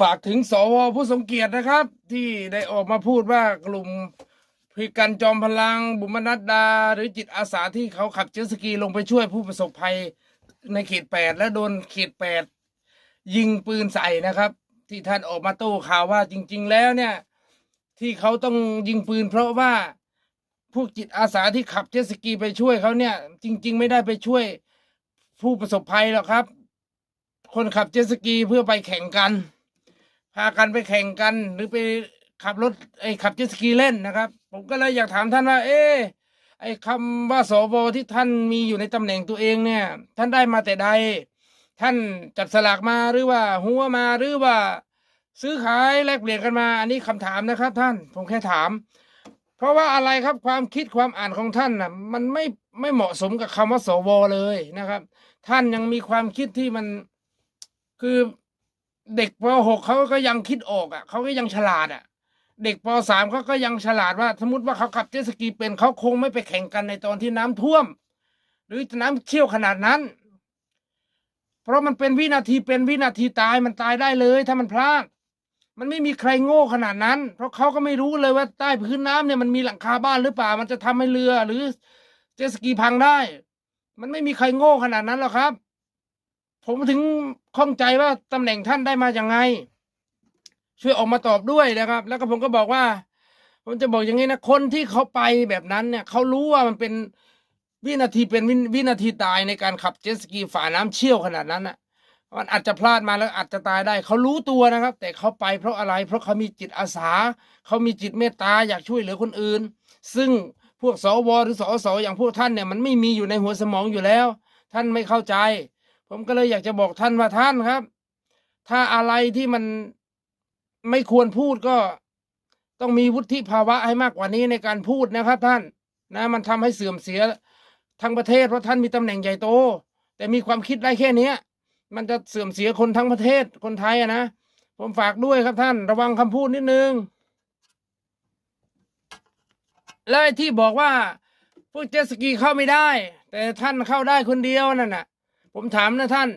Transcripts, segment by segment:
ฝากถึงสวผู้ทรงเกียรตินะครับ ที่ได้ออกมาพูดว่ากลุ่มพิกันจอมพลัง บุมนัดดา หรือจิตอาสาที่เขาขับเจ็ตสกีลงไปช่วยผู้ประสบภัยในเขตแปดและโดนเขตแปดยิงปืนใส่นะครับ ที่ท่านออกมาโต้ข่าวว่าจริง ๆ แล้วเนี่ย ที่เขาต้องยิงปืน เพราะว่าพวกจิตอาสาที่ขับเจ็ตสกีไปช่วยเขาเนี่ย จริง ๆ ไม่ได้ไปช่วยผู้ประสบภัยหรอกครับ คนขับเจ็ตสกีเพื่อไปแข่งกัน พากันไปแข่งกัน หรือไปขับรถไอ้ขับเจ็ตสกีเล่นนะครับ ผมก็เลยอยากถามท่านว่า เอ๊ไอ้คำว่าสวที่ท่านมีอยู่ในตำแหน่งตัวเองเนี่ย ท่านได้มาแต่ใด ท่านจับสลากมาหรือว่าหัวมาหรือว่า ซื้อขายแลกเปลี่ยนกันมา อันนี้คำถามนะครับ ท่านผมแค่ถาม เพราะว่าอะไรครับความคิดความอ่านของท่านน่ะ มันไม่ไม่เหมาะสมกับคำว่าสวเลยนะครับ ท่านยังมีความคิดที่มันคือ เด็กป .6 เขาก็ยังคิดออกอะเขาก็ยังฉลาดอะ เด็กป .3 เขาก็ยังฉลาดว่า สมมติว่าเขาขับเจ็ตสกีเป็นเขาคงไม่ไปแข่งกันในตอนที่น้ำท่วม หรือน้ำเชี่ยวขนาดนั้น เพราะมันเป็นวินาทีเป็นวินาทีตายมันตายได้เลย ถ้ามันพลาดมันไม่มีใครโง่ขนาดนั้น เพราะเขาก็ไม่รู้เลยว่าใต้พื้นน้ำเนี่ยมันมีหลังคาบ้านหรือเปล่า มันจะทำให้เรือหรือเจ็ตสกีพังได้ มันไม่มีใครโง่ขนาดนั้นหรอกครับ ผมถึงข้องใจว่าตำแหน่งท่านได้มาอย่างไง ช่วยออกมาตอบด้วยนะครับ แล้วก็ผมก็บอกว่า ผมจะบอกอย่างนี้นะคนที่เขาไปแบบนั้นเนี่ยเขารู้ว่ามันเป็นวินาทีเป็นวิวินาทีตายในการขับเจ็ตสกีฝ่าน้ำเชี่ยวขนาดนั้นน่ะมันอาจจะพลาดมาแล้วอาจจะตายได้ เขารู้ตัวนะครับ แต่เขาไปเพราะอะไร เพราะเขามีจิตอาสา เขามีจิตเมตตาอยากช่วยเหลือคนอื่น ซึ่งพวกสวหรือสอสอย่างพวกท่านเนี่ยมันไม่มีอยู่ในหัวสมองอยู่แล้ว ท่านไม่เข้าใจ ผมก็เลยอยากจะบอกท่านว่าท่านครับ ถ้าอะไรที่มันไม่ควรพูดก็ต้องมีวุฒิภาวะให้มากกว่านี้ในการพูดนะครับ ท่านนะมันทำให้เสื่อมเสียทั้งประเทศเพราะท่านมีตำแหน่งใหญ่โต แต่มีความคิดได้แค่เนี้ย มันจะเสื่อมเสียคนทั้งประเทศคนไทยอะนะผมฝากด้วยครับท่าน ระวังคำพูดนิดนึงแล้วไอ้ที่บอกว่าพวกเจสกีเข้าไม่ได้ แต่ท่านเข้าได้คนเดียวนั่นน่ะ ผมถามนะท่าน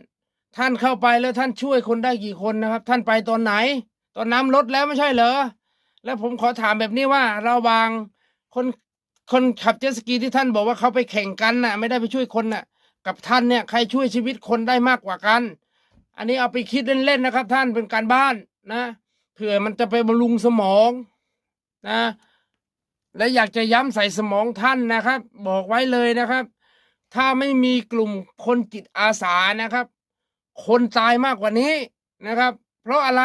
ท่านเข้าไปแล้วท่านช่วยคนได้กี่คนนะครับ ท่านไปตอนไหน ตอนน้ำลดแล้วไม่ใช่เหรอ แล้วผมขอถามแบบนี้ว่าระวางคนคนขับเจ็ตสกีที่ท่านบอกว่าเขาไปแข่งกันน่ะ ไม่ได้ไปช่วยคนน่ะ กับท่านเนี่ยใครช่วยชีวิตคนได้มากกว่ากัน อันนี้เอาไปคิดเล่นๆนะครับ ท่านเป็นการบ้านนะเผื่อมันจะไปบำรุงสมองนะและอยากจะย้ำใส่สมองท่านนะครับ บอกไว้เลยนะครับ ถ้าไม่มีกลุ่มคนจิตอาสานะครับ คนตายมากกว่านี้นะครับ เพราะอะไร